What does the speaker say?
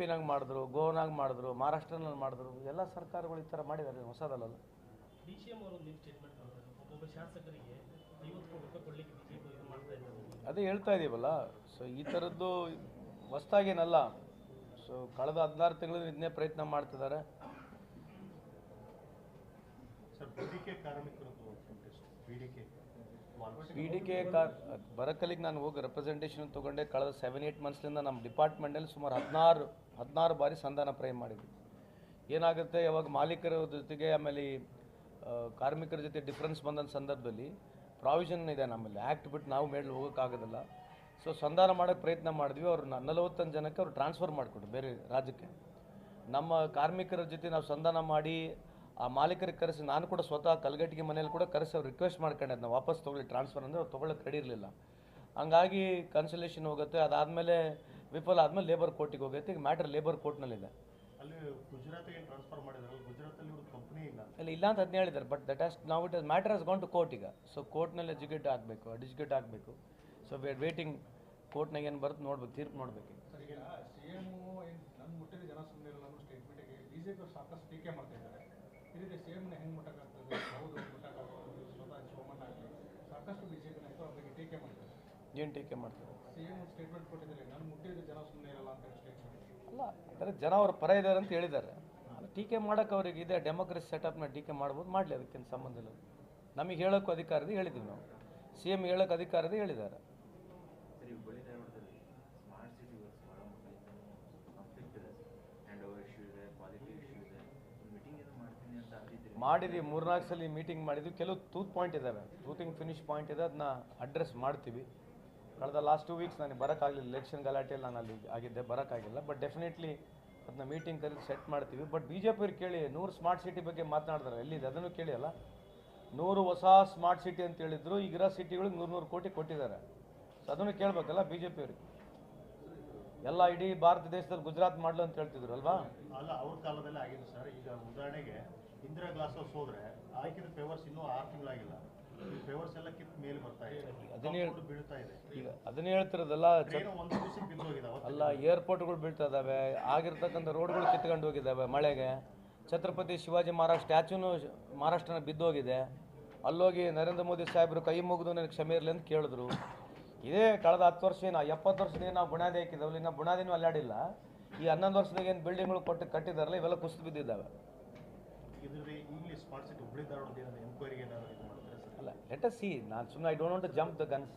ಪಿನಾಗ ಮಾಡಿದ್ರು ಗೋವಾನಾಗ ಮಾಡಿದ್ರು ಮಹಾರಾಷ್ಟ್ರನಲ್ಲಿ ಮಾಡಿದ್ರು ಎಲ್ಲ ಸರ್ಕಾರಗಳು ಈ ಥರ ಮಾಡಿದ್ದಾರೆ ಹೊಸದಲ್ಲ ಡಿ ಸಿ ಎಂ ಅವರು ಸ್ಟೇಟ್ಮೆಂಟ್ ಒಬ್ಬೊಬ್ಬ ಶಾಸಕರಿಗೆ ಅದೇ ಹೇಳ್ತಾ ಇದ್ದೀವಲ್ಲ ಸೊ ಈ ಥರದ್ದು ಹೊಸ್ದಾಗೇನಲ್ಲ ಸೊ ಕಳೆದ ಹದಿನಾರು ತಿಂಗಳಿಂದ ಇದನ್ನೇ ಪ್ರಯತ್ನ ಮಾಡ್ತಿದ್ದಾರೆ. ಪಿ ಡಿ ಕೆ ಕಾ ಬರಕಲ್ಲಿಗೆ ನಾನು ಹೋಗಿ ರೆಪ್ರೆಸೆಂಟೇಷನ್ ತಗೊಂಡೆ, ಕಳೆದ ಸೆವೆನ್ ಏಯ್ಟ್ ಮಂತ್ಸ್ಲಿಂದ ನಮ್ಮ ಡಿಪಾರ್ಟ್ಮೆಂಟಲ್ಲಿ ಸುಮಾರು ಹದಿನಾರು ಹದಿನಾರು ಬಾರಿ ಸಂಧಾನ ಪ್ರೈ ಮಾಡಿದ್ವಿ. ಏನಾಗುತ್ತೆ, ಯಾವಾಗ ಮಾಲೀಕರ ಜೊತೆಗೆ ಆಮೇಲೆ ಕಾರ್ಮಿಕರ ಜೊತೆ ಡಿಫ್ರೆನ್ಸ್ ಬಂದಂಥ ಸಂದರ್ಭದಲ್ಲಿ ಪ್ರಾವಿಷನ್ ಇದೆ ನಮ್ಮಲ್ಲಿ. ಆ್ಯಕ್ಟ್ ಬಿಟ್ಟು ನಾವು ಮೇಲೆ ಹೋಗೋಕ್ಕಾಗೋದಿಲ್ಲ. ಸೊ ಸಂಧಾನ ಮಾಡೋಕ್ಕೆ ಪ್ರಯತ್ನ ಮಾಡಿದ್ವಿ. ಅವ್ರು ನಲವತ್ತೊಂದು ಜನಕ್ಕೆ ಅವ್ರು ಟ್ರಾನ್ಸ್ಫರ್ ಮಾಡಿಕೊಟ್ರು ಬೇರೆ ರಾಜ್ಯಕ್ಕೆ. ನಮ್ಮ ಕಾರ್ಮಿಕರ ಜೊತೆ ನಾವು ಸಂಧಾನ ಮಾಡಿ ಆ ಮಾಲೀಕರಿಗೆ ಕರೆಸಿ ನಾನು ಕೂಡ ಸ್ವತಃ ಕಲ್ಗಟ್ಟಿಗೆ ಮನೇಲಿ ಕೂಡ ಕರೆಸಿ ಅವ್ರು ರಿಕ್ವೆಸ್ಟ್ ಮಾಡ್ಕೊಂಡೆ ಅದನ್ನ ವಾಪಸ್ ತೊಗೊಳ್ಳಿ ಟ್ರಾನ್ಸ್ಫರ್ ಅಂದರೆ ಅವ್ರು ತೊಗೊಳಕ್ಕೆ ರೆಡಿ ಇರಲಿಲ್ಲ. ಹಂಗಾಗಿ ಕನ್ಸಲೇಷನ್ ಹೋಗುತ್ತೆ ಅದಾದಮೇಲೆ ವಿಫಲ ಆದಮೇಲೆ ಲೇಬರ್ ಕೋರ್ಟಿಗೆ ಹೋಗುತ್ತೆ. ಈಗ ಮ್ಯಾಟರ್ ಲೇಬರ್ ಕೋರ್ಟ್ನಲ್ಲಿದೆ ಅಲ್ಲಿ ಇಲ್ಲ. ಅಂತ ಅದನ್ನ ಹೇಳಿದ್ದಾರೆ ಬಟ್ ದಟ್ ಆಸ್ ನಾವು it matter as gone to court ಈಗ. ಸೊ ಕೋರ್ಟ್ನಲ್ಲಿ ಎಜುಕೇಟ್ ಆಗಬೇಕು ಅಡ್ಜುಕೇಟ್ ಆಗಬೇಕು. ಸೊ ವಿ ಆರ್ ವೇಟಿಂಗ್ ಕೋರ್ಟ್ನಾಗ ಏನು ಬರುತ್ತೆ ನೋಡ್ಬೇಕು ತೀರ್ಪು ನೋಡ್ಬೇಕು ಈಗ. ಸರ್ ಈಗ ಸಿ ಎಂ ನನ್ನ ಮುಟ್ಟಿದ ಜನ ಸುಮ್ಮನೆ ಇರಲ್ಲ ಅನ್ನೋ ಸ್ಟೇಟ್ಮೆಂಟಿಗೆ ಬಿ ಜೆ ಪಿ ಸಾಕಷ್ಟು ಟೀಕೆ ಮಾಡ್ತಾ ಇದ್ದಾರೆ. ಈ ರೀತಿ ಸಿ ಎಮ್ನ ಹೆಂಗೆ ಮುಟ್ಟಕ್ಕಾಗ್ತದೆ? ಹೌದು ಮುಟ್ಟಕ್ಕಾಗ್ತದೆ. ಸ್ವತಃ ಸೋಮಣ್ಣ ಆಗಲಿ ಸಾಕಷ್ಟು ಬಿ ಜೆ ಪಿ ನಾಯಕರು ಅವ್ರ ಬಗ್ಗೆ ಟೀಕೆ ಮಾಡ್ತಾರೆ. ಏನು ಟೀಕೆ ಮಾಡ್ತಾರೆ? ಸಿ ಎಂ ಸ್ಟೇಟ್ಮೆಂಟ್ ಕೊಟ್ಟಿದ್ದಾರೆ. ನಾನು ಮುಟ್ಟಿದ ಜನ ಸುಮ್ಮನೆ ಇರಲ್ಲ ಅಂತ ಸ್ಟೇಟ್ಮೆಂಟ್ ಅಲ್ಲ ಅಂದರೆ ಜನ ಅವ್ರ ಪರ ಇದ್ದಾರೆ ಅಂತ ಹೇಳಿದ್ದಾರೆ. ಅದು ಟೀಕೆ ಮಾಡೋಕೆ ಅವ್ರಿಗೆ ಇದೆ ಡೆಮೋಕ್ರಸಿ ಸೆಟಪ್ನ ಟೀಕೆ ಮಾಡ್ಬೋದು ಮಾಡಲಿ ಅದಕ್ಕೇನು ಸಂಬಂಧ ಇಲ್ಲ. ನಮಗೆ ಹೇಳೋಕ್ಕೂ ಅಧಿಕಾರದ ಹೇಳಿದ್ವಿ ಹೇಳಿದ್ದೀವಿ ನಾವು. ಸಿ ಎಂ ಹೇಳೋಕೆ ಅಧಿಕಾರದ ಹೇಳಿದ್ದಾರೆ ಸರಿ ಹುಬ್ಬಳ್ಳಿ ಧಾರವಾಡದಲ್ಲಿ ಸ್ಮಾರ್ಟ್ ಸಿಟಿ ವರ್ಕ್ಸ್ ಭಾಳ ಕಾನ್ಫ್ಲಿಕ್ಟ್ ಇದೆ ಹ್ಯಾಂಡ್ ಓವರ್ ಇಶ್ಯೂ ಇದೆ ಕ್ವಾಲಿಟಿ ಇಶ್ಯೂ ಇದೆ ಮೀಟಿಂಗ್ ಏನು ಮಾಡ್ತೀನಿ ಅಂತ ಅಂದಿದ್ದೀರಿ ಮಾಡಿದ್ವಿ ಮೂರ್ನಾಲ್ಕು ಸಲ ಮೀಟಿಂಗ್ ಮಾಡಿದ್ವಿ. ಕೆಲವು ತೂತ್ ಪಾಯಿಂಟ್ ಇದ್ದಾವೆ ತೂತಿಂಗ್ ಫಿನಿಶ್ ಪಾಯಿಂಟ್ ಇದೆ ಅದನ್ನ ಅಡ್ರೆಸ್ ಮಾಡ್ತೀವಿ. ಕಳೆದ ಲಾಸ್ಟ್ ಟೂ ವೀಕ್ಸ್ ನನಗೆ ಬರೋಕ್ಕಾಗಲಿಲ್ಲ ಎಲೆಕ್ಷನ್ ಗಲಾಟೆಯಲ್ಲಿ ನಾನು ಅಲ್ಲಿ ಆಗಿದ್ದೆ ಬರೋಕ್ಕಾಗಿಲ್ಲ ಬಟ್ ಡೆಫಿನೆಟ್ಲಿ ಅದನ್ನ ಮೀಟಿಂಗ್ ಕರೆದು ಸೆಟ್ ಮಾಡ್ತೀವಿ. ಬಟ್ ಬಿ ಜೆ ಪಿಯವ್ರು ಕೇಳಿ, ನೂರು ಸ್ಮಾರ್ಟ್ ಸಿಟಿ ಬಗ್ಗೆ ಮಾತನಾಡಿದ್ರೆ. ಎಲ್ಲಿದೆ? ಅದನ್ನು ಕೇಳಿ ಅಲ್ಲ ನೂರು ಹೊಸ ಸ್ಮಾರ್ಟ್ ಸಿಟಿ ಅಂತ ಹೇಳಿದ್ರು. ಈಗಿರೋ ಸಿಟಿಗಳಿಗೆ ನೂರು ನೂರು ಕೋಟಿ ಕೊಟ್ಟಿದ್ದಾರೆ. ಅದನ್ನು ಕೇಳಬೇಕಲ್ಲ ಬಿ ಜೆ ಪಿಯವ್ರಿಗೆ ಎಲ್ಲ ಇಡೀ ಭಾರತ ದೇಶದಲ್ಲಿ ಗುಜರಾತ್ ಮಾಡಲು ಅಂತ ಹೇಳ್ತಿದ್ರು ಅಲ್ವಾ? ಅಲ್ಲ, ಅವ್ರ ಕಾಲದಲ್ಲಿ ಆಗಿದೆ ಸರ್. ಈಗ ಉದಾಹರಣೆಗೆ ಇಂದಿರಾ ಗ್ಲಾಸ್ ಹೌಸ್ ಹೋದ್ರೆ ಹಾಕಿದ ಪೇವರ್ಸ್ ಇನ್ನೂ ಆರು ತಿಂಗಳಾಗಿಲ್ಲ. ಪೇವರ್ಸ್ ಎಲ್ಲ ಕಿತ್ ಮೇಲೆ ಬರ್ತಾ ಇದೆ. ಅದನ್ನೇ ಬೀಳ್ತಾ ಇದೆ. ಈಗ ಅದನ್ನೇ ಹೇಳ್ತಿರೋದಲ್ಲ ಒಂದು ದಿವಸಕ್ಕೆ ಅಲ್ಲ ಏರ್ಪೋರ್ಟ್ಗಳು ಬೀಳ್ತಾ ಇದ್ದಾವೆ. ಆಗಿರ್ತಕ್ಕಂಥ ರೋಡ್ಗಳು ಕಿತ್ಕೊಂಡು ಹೋಗಿದ್ದಾವೆ ಮಳೆಗೆ. ಛತ್ರಪತಿ ಶಿವಾಜಿ ಮಹಾರಾಜ್ ಸ್ಟ್ಯಾಚ್ಯೂನು ಮಹಾರಾಷ್ಟ್ರನ ಬಿದ್ದೋಗಿದೆ. ಅಲ್ಲೋಗಿ ನರೇಂದ್ರ ಮೋದಿ ಸಾಹೇಬರು ಕೈ ಮುಗಿದು ನನಗೆ ಕ್ಷಮೆ ಇರಲಿ ಅಂತ ಕೇಳಿದ್ರು. ಇದೇ ಕಳೆದ ಹತ್ತು ವರ್ಷ ಏನು ಎಪ್ಪತ್ತು ವರ್ಷದಿಂದ ನಾವು ಬುನಾದಿ ಹಾಕಿದ್ದಾವೆ. ಇನ್ನು ಬುನಾದಿನೂ ಅಲ್ಲಾಡಿಲ್ಲ. ಈ ಹನ್ನೊಂದು ವರ್ಷದಾಗ ಏನು ಬಿಲ್ಡಿಂಗ್ಗಳು ಕೊಟ್ಟು ಕಟ್ಟಿದಾರಲ್ಲ ಇವೆಲ್ಲ ಕುಸಿದು ಬಿದ್ದಿದ್ದಾವೆ. ಅಲ್ಲ ಲೆಟ್ ಸಿ ನಾನು ಸುಮ್ಮನೆ I don't want to jump the guns